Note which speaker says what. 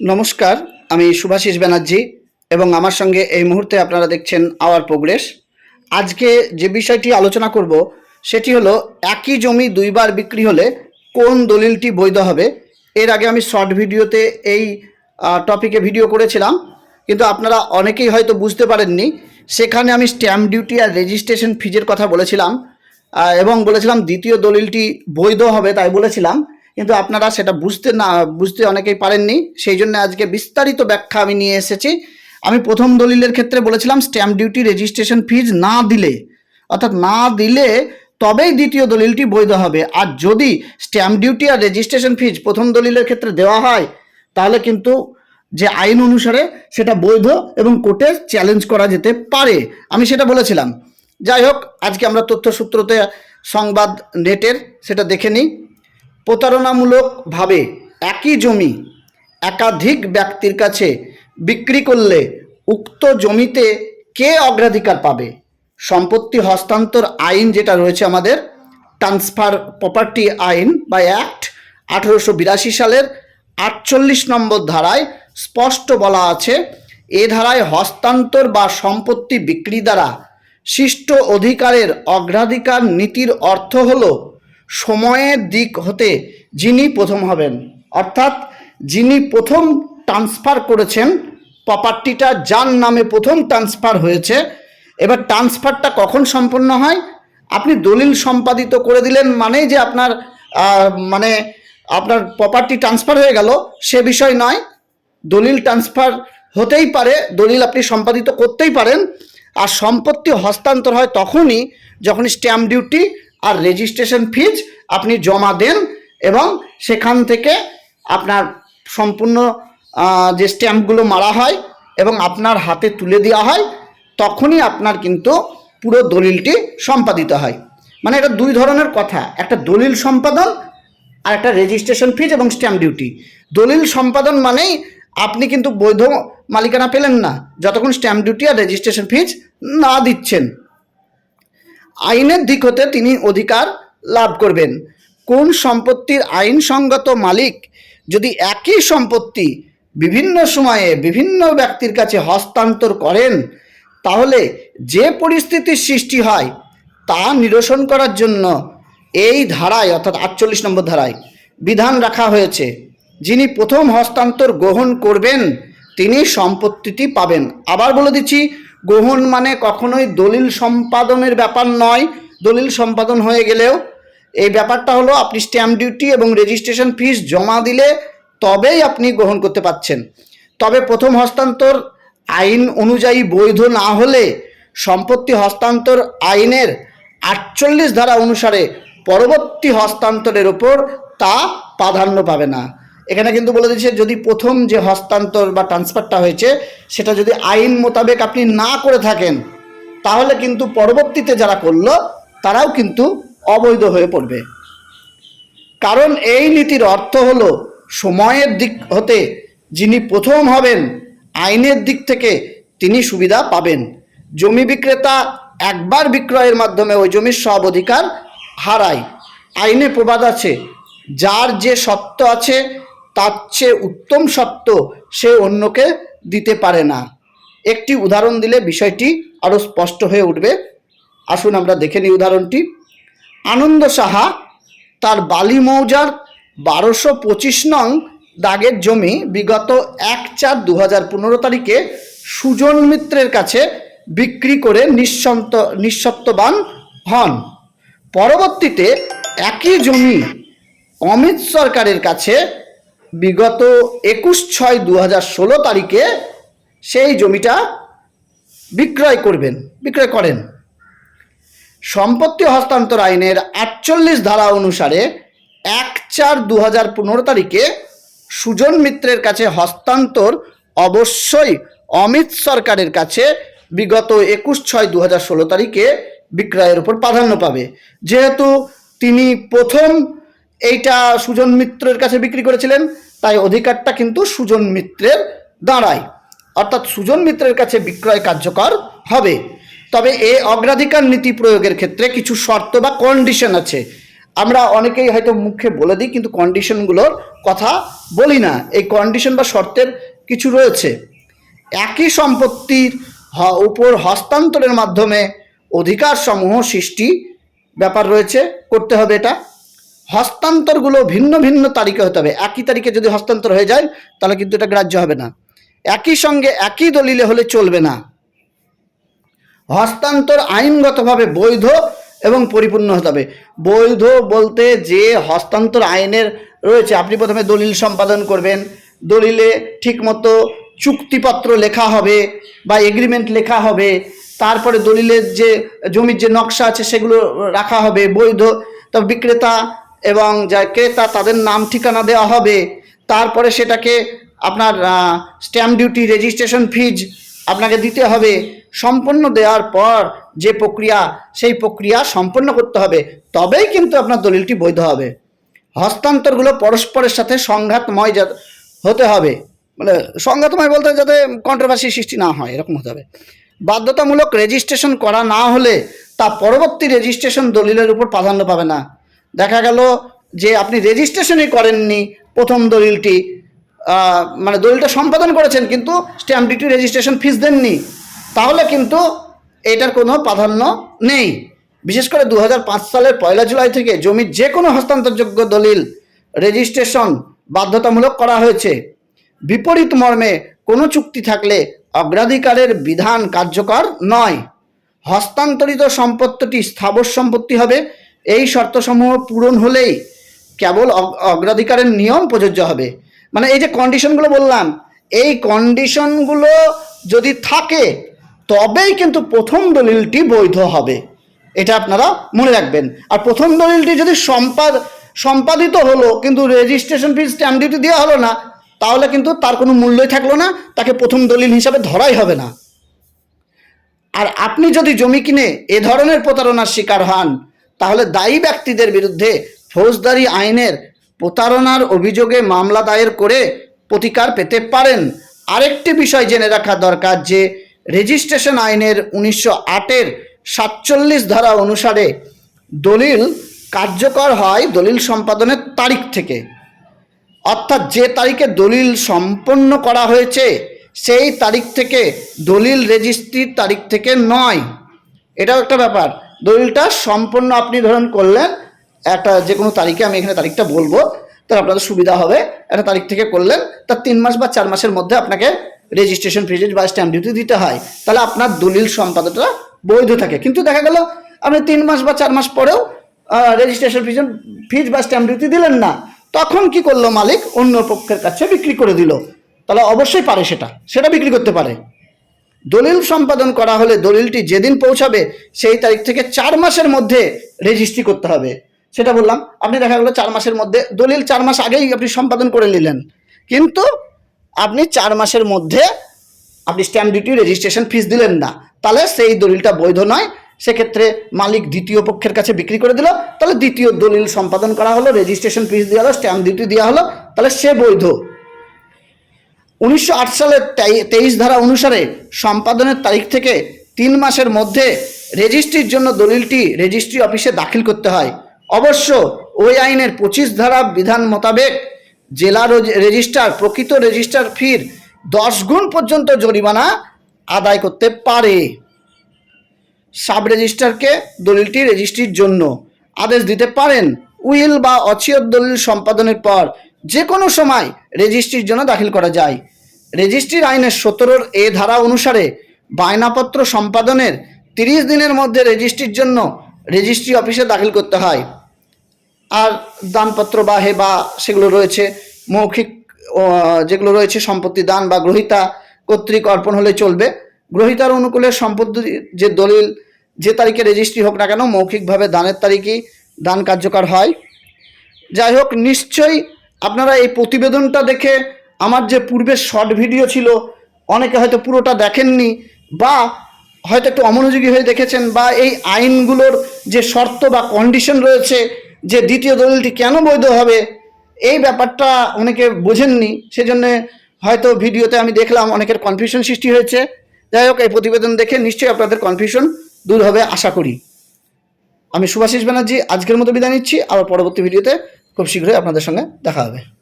Speaker 1: নমস্কার, আমি সুভাষিস ব্যানার্জি এবং আমার সঙ্গে এই মুহূর্তে আপনারা দেখছেন আওয়ার প্রোগ্রেস আজকে যে বিষয়টি আলোচনা করব, সেটি হলো একই জমি দুইবার বিক্রি হলে কোন দলিলটি বৈধ হবে? এর আগে আমি শর্ট ভিডিওতে এই টপিকে ভিডিও করেছিলাম, কিন্তু আপনারা অনেকেই হয়তো বুঝতে পারেননি। সেখানে আমি স্ট্যাম্প ডিউটি আর রেজিস্ট্রেশন ফিজের কথা বলেছিলাম এবং বলেছিলাম দ্বিতীয় দলিলটি বৈধ হবে তাই বলেছিলাম। কিন্তু আপনারা সেটা বুঝতে না, বুঝতে অনেকেই পারেননি। সেই জন্য আজকে বিস্তারিত ব্যাখ্যা আমি নিয়ে এসেছি। আমি প্রথম দলিলের ক্ষেত্রে বলেছিলাম স্ট্যাম্প ডিউটি রেজিস্ট্রেশন ফিজ না দিলে, অর্থাৎ না দিলে তবেই দ্বিতীয় দলিলটি বৈধ হবে। আর যদি স্ট্যাম্প ডিউটি আর রেজিস্ট্রেশন ফিজ প্রথম দলিলের ক্ষেত্রে দেওয়া হয়, তাহলে কিন্তু যে আইন অনুসারে সেটা বৈধ এবং কোর্টে চ্যালেঞ্জ করা যেতে পারে। আমি সেটা বলেছিলাম। যাই হোক, আজকে আমরা তথ্যসূত্রতে সংবাদ নেটের সেটা দেখে নিই। প্রতারণামূলকভাবে একই জমি একাধিক ব্যক্তির কাছে বিক্রি করলে উক্ত জমিতে কে অগ্রাধিকার পাবে? সম্পত্তি হস্তান্তর আইন যেটা রয়েছে আমাদের ট্রান্সফার প্রপার্টি আইন বা অ্যাক্ট আঠেরোশো বিরাশি সালের আটচল্লিশ নম্বর ধারায় স্পষ্ট বলা আছে, এ ধারায় হস্তান্তর বা সম্পত্তি বিক্রি দ্বারা সৃষ্ট অধিকারের অগ্রাধিকার নীতির অর্থ হলো সময়ের দিক হতে যিনি প্রথম হবেন। অর্থাৎ যিনি প্রথম ট্রান্সফার করেছেন প্রপার্টিটা যার নামে প্রথম ট্রান্সফার হয়েছে, এবার ট্রান্সফারটা কখন সম্পন্ন হয়? আপনি দলিল সম্পাদিত করে দিলেন মানেই যে আপনার মানে আপনার প্রপার্টি ট্রান্সফার হয়ে গেল, সে বিষয় নয়। দলিল ট্রান্সফার হতেই পারে, দলিল আপনি সম্পাদিত করতেই পারেন। আর সম্পত্তি হস্তান্তর হয় তখনই যখন স্ট্যাম্প ডিউটি আর রেজিস্ট্রেশন ফিজ আপনি জমা দেন এবং সেখান থেকে আপনার সম্পূর্ণ যে স্ট্যাম্পগুলো মারা হয় এবং আপনার হাতে তুলে দেওয়া হয়, তখনই আপনার কিন্তু পুরো দলিলটি সম্পাদিত হয়। মানে এটা দুই ধরনের কথা, একটা দলিল সম্পাদন আর একটা রেজিস্ট্রেশন ফিজ এবং স্ট্যাম্প ডিউটি দলিল সম্পাদন মানেই আপনি কিন্তু বৈধ মালিকানা পেলেন না, যতক্ষণ স্ট্যাম্প ডিউটি আর রেজিস্ট্রেশন ফিজ না দিচ্ছেন। আইনের দিক হতে তিনি অধিকার লাভ করবেন। কোন সম্পত্তির আইনসঙ্গত মালিক যদি একই সম্পত্তি বিভিন্ন সময়ে বিভিন্ন ব্যক্তির কাছে হস্তান্তর করেন, তাহলে যে পরিস্থিতির সৃষ্টি হয়, তা নিরসন করার জন্য এই ধারায়, অর্থাৎ আটচল্লিশ নম্বর ধারায়, বিধান রাখা হয়েছে। যিনি প্রথম হস্তান্তর গ্রহণ করবেন, তিনি সম্পত্তিটি পাবেন। আবার বলে দিচ্ছি গ্রহণ মানে কখনোই দলিল সম্পাদনের ব্যাপার নয়। দলিল সম্পাদন হয়ে গেলেও এই ব্যাপারটা হলো আপনি স্ট্যাম্প ডিউটি এবং রেজিস্ট্রেশন ফিস জমা দিলে তবেই আপনি গ্রহণ করতে পাচ্ছেন তবে প্রথম হস্তান্তর আইন অনুযায়ী বৈধ না হলে সম্পত্তি হস্তান্তর আইনের আটচল্লিশ ধারা অনুসারে পরবর্তী হস্তান্তরের ওপর তা প্রাধান্য পাবে না। এখানে কিন্তু বলে দিচ্ছে, যদি প্রথম যে হস্তান্তর বা ট্রান্সফারটা হয়েছে, সেটা যদি আইন মোতাবেক আপনি না করে থাকেন, তাহলে কিন্তু পরবর্তীতে যারা করল, তারাও কিন্তু অবৈধ হয়ে পড়বে। কারণ এই নীতির অর্থ হলো, সময়ের দিক হতে যিনি প্রথম হবেন, আইনের দিক থেকে তিনি সুবিধা পাবেন। জমি বিক্রেতা একবার বিক্রয়ের মাধ্যমে ওই জমির সব অধিকার হারায়। আইনে প্রবাদ আছে, যার যে সত্য আছে তার চেয়ে উত্তম সত্য সে অন্যকে দিতে পারে না। একটি উদাহরণ দিলে বিষয়টি আরও স্পষ্ট হয়ে উঠবে। আসুন আমরা দেখে নিই উদাহরণটি। আনন্দ সাহা তার বালি মৌজার বারোশো পঁচিশ নং দাগের জমি বিগত এক চার দু হাজার পনেরো তারিখে সুজন মিত্রের কাছে বিক্রি করে নিঃসন্ত, নিঃসত্ববান হন। পরবর্তীতে একই জমি অমিত সরকারের কাছে বিগত একুশ ছয় দু হাজার ষোলো তারিখে সেই জমিটা বিক্রয় করবেন, বিক্রয় করেন। সম্পত্তি হস্তান্তর আইনের আটচল্লিশ ধারা অনুসারে এক চার দু হাজার পনেরো তারিখে সুজন মিত্রের কাছে হস্তান্তর অবশ্যই অমিত সরকারের কাছে বিগত একুশ ছয় দু হাজার ষোলো তারিখে বিক্রয়ের উপর প্রাধান্য পাবে। যেহেতু তিনি প্রথম এইটা সুজন মিত্রের কাছে বিক্রি করেছিলেন, তাই অধিকারটা কিন্তু সুজন মিত্রের দাঁড়ায় অর্থাৎ সুজন মিত্রের কাছে বিক্রয় কার্যকর হবে। তবে এ অগ্রাধিকার নীতি প্রয়োগের ক্ষেত্রে কিছু শর্ত বা কন্ডিশন আছে। আমরা অনেকেই হয়তো মুখে বলে দিই, কিন্তু কন্ডিশনগুলোর কথা বলি না। এই কন্ডিশন বা শর্তের কিছু রয়েছে। একই সম্পত্তির উপর হস্তান্তরের মাধ্যমে অধিকার সমূহ সৃষ্টি ব্যাপার রয়েছে। করতে হবে এটা। হস্তান্তরগুলো ভিন্ন ভিন্ন তারিখে হতে হবে। একই তারিখে যদি হস্তান্তর হয়ে যায়, তাহলে কিন্তু এটা গ্রাহ্য হবে না। একই সঙ্গে একই দলিলে হলে চলবে না। হস্তান্তর আইনগতভাবে বৈধ এবং পরিপূর্ণ হতে হবে। বৈধ বলতে যে হস্তান্তর আইনের রয়েছে, আপনি প্রথমে দলিল সম্পাদন করবেন। দলিলে ঠিকমতো চুক্তিপত্র লেখা হবে বা এগ্রিমেন্ট লেখা হবে। তারপরে দলিলের যে জমির যে নকশা আছে, সেগুলো রাখা হবে বৈধ। তবে বিক্রেতা এবং যা ক্রেতা তাদের নাম ঠিকানা দেওয়া হবে, তারপরে সেটাকে আপনার স্ট্যাম্প ডিউটি রেজিস্ট্রেশন ফিজ আপনাকে দিতে হবে। সম্পন্ন দেওয়ার পর যে প্রক্রিয়া, সেই প্রক্রিয়া সম্পন্ন করতে হবে। তবেই কিন্তু আপনার দলিলটি বৈধ হবে। হস্তান্তরগুলো পরস্পরের সাথে সংঘাতময় যা- হতে হবে। মানে সংঘাতময় বলতে যাতে কন্ট্রোভার্সি সৃষ্টি না হয়, এরকম হতে হবে। বাধ্যতামূলক রেজিস্ট্রেশন করা না হলে তা পরবর্তী রেজিস্ট্রেশন দলিলের উপর প্রাধান্য পাবে না। দেখা গেল যে আপনি রেজিস্ট্রেশনই করেননি প্রথম দলিলটি। মানে দলিলটা সম্পাদন করেছেন কিন্তু স্ট্যাম্প ডিউটি রেজিস্ট্রেশন ফিস দেননি। তাহলে কিন্তু এটার কোনো প্রাধান্য নেই। বিশেষ করে দু হাজার পাঁচ সালের পয়লা জুলাই থেকে জমির যে কোনো হস্তান্তরযোগ্য দলিল রেজিস্ট্রেশন বাধ্যতামূলক করা হয়েছে। বিপরীত মর্মে কোনো চুক্তি থাকলে অগ্রাধিকারের বিধান কার্যকর নয়। হস্তান্তরিত সম্পত্তিটি স্থাবর সম্পত্তি হবে এই শর্তসমূহ পূরণ হলেই কেবল অগ- অগ্রাধিকারের নিয়ম প্রযোজ্য হবে। মানে এই যে কন্ডিশনগুলো বললাম, এই কন্ডিশনগুলো যদি থাকে, তবেই কিন্তু প্রথম দলিলটি বৈধ হবে। এটা আপনারা মনে রাখবেন। আর প্রথম দলিলটি যদি সম্পাদ সম্পাদিত হলো, কিন্তু রেজিস্ট্রেশন ফিজ স্ট্যাম্প ডিউটি দেওয়া হলো না, তাহলে কিন্তু তার কোনো মূল্যই থাকল না, তাকে প্রথম দলিল হিসাবে ধরাই হবে না। আর আপনি যদি জমি কিনে এ ধরনের প্রতারণার শিকার হন তাহলে দায়ী ব্যক্তিদের বিরুদ্ধে ফৌজদারি আইনের প্রতারণার অভিযোগে মামলা দায়ের করে প্রতিকার পেতে পারেন। আরেকটি বিষয় জেনে রাখা দরকার যে, রেজিস্ট্রেশন আইনের উনিশশো আটের সাতচল্লিশ ধারা অনুসারে দলিল কার্যকর হয় দলিল সম্পাদনের তারিখ থেকে। অর্থাৎ যে তারিখে দলিল সম্পন্ন করা হয়েছে, সেই তারিখ থেকে দলিল রেজিস্ট্রির তারিখ থেকে নয়। এটাও একটা ব্যাপার। দলিলটা সম্পূর্ণ আপনি ধরুন করলেন, একটা যে কোনো তারিখে আমি এখানে তারিখটা বলব তাহলে আপনাদের সুবিধা হবে। একটা তারিখ থেকে করলেন, তার তিন মাস বা চার মাসের মধ্যে আপনাকে রেজিস্ট্রেশন ফিজ বা স্ট্যাম্প ডিউটি দিতে হয়। তাহলে আপনার দলিল সম্পাদনটা বৈধ থাকে। কিন্তু দেখা গেল, আপনি তিন মাস বা চার মাস পরেও রেজিস্ট্রেশন ফিজ ফিজ বা স্ট্যাম্প ডিউটি দিলেন না। তখন কি করল মালিক? অন্য পক্ষের কাছে বিক্রি করে দিল। তাহলে অবশ্যই পারে সেটা। সেটা বিক্রি করতে পারে। দলিল সম্পাদন করা হলে দলিলটি যেদিন পৌঁছাবে, সেই তারিখ থেকে চার মাসের মধ্যে রেজিস্ট্রি করতে হবে। সেটা বললাম, আপনি দেখা গেলো চার মাসের মধ্যে, দলিল চার মাস আগেই আপনি সম্পাদন করে নিলেন। কিন্তু আপনি চার মাসের মধ্যে আপনি স্ট্যাম্প ডিউটি রেজিস্ট্রেশন ফিস দিলেন না। তাহলে সেই দলিলটা বৈধ নয়। সেক্ষেত্রে মালিক দ্বিতীয় পক্ষের কাছে বিক্রি করে দিল। তাহলে দ্বিতীয় দলিল সম্পাদন করা হলো রেজিস্ট্রেশন ফিস দেওয়া হলো স্ট্যাম্প ডিউটি দেওয়া হলো, তাহলে সে বৈধ। উনিশশো আট সালের তেই- তেইশ ধারা অনুসারে সম্পাদনের তারিখ থেকে তিন মাসের মধ্যে রেজিস্ট্রির জন্য দলিলটি রেজিস্ট্রি অফিসে দাখিল করতে হয়। অবশ্য ওই আইনের পঁচিশ ধারা বিধান মোতাবেক জেলা রোজ- রেজিস্ট্রার, প্রকৃত রেজিস্ট্রার ফির দশ গুণ পর্যন্ত জরিমানা আদায় করতে পারে। সাব রেজিস্ট্রারকে দলিলটি রেজিস্ট্রির জন্য আদেশ দিতে পারেন উইল বা অচিয়ত দলিল সম্পাদনের পর যে কোনো সময় রেজিস্ট্রির জন্য দাখিল করা যায়। রেজিস্ট্রির আইনের সতেরোর এ ধারা অনুসারে বায়নাপত্র সম্পাদনের তিরিশ দিনের মধ্যে রেজিস্ট্রির জন্য রেজিস্ট্রি অফিসে দাখিল করতে হয়। আর দানপত্র বা হেবা সেগুলো রয়েছে, মৌখিক যেগুলো রয়েছে, সম্পত্তি দান বা গ্রহিতা কর্তৃক অর্পণ হলে চলবে। গ্রহিতার অনুকূলে সম্পত্তি, যে দলিল, যে তারিখে রেজিস্ট্রি হোক না কেন, মৌখিকভাবে দানের তারিখই দান কার্যকর হয়। যাই হোক, নিশ্চয়ই আপনারা এই প্রতিবেদনটা দেখে আমার যে পূর্বের শর্ট ভিডিও ছিল, অনেকে হয়তো পুরোটা দেখেননি বা হয়তো একটু অমনোযোগী হয়ে দেখেছেন বা এই আইনগুলোর যে শর্ত বা কন্ডিশন রয়েছে যে দ্বিতীয় দলিলটি কেন বৈধ হবে, এই ব্যাপারটা অনেকে বোঝেননি। সেজন্য হয়তো ভিডিওতে আমি দেখলাম অনেকের কনফিউশন সৃষ্টি হয়েছে। যাই হোক, এই প্রতিবেদন দেখে নিশ্চয়ই আপনাদের কনফিউশন দূর হবে, আশা করি। আমি সুভাষিস ব্যানার্জি, আজকের মতো বিদায় নিচ্ছি। আবার পরবর্তী ভিডিওতে খুব শীঘ্রই আপনাদের সঙ্গে দেখা হবে।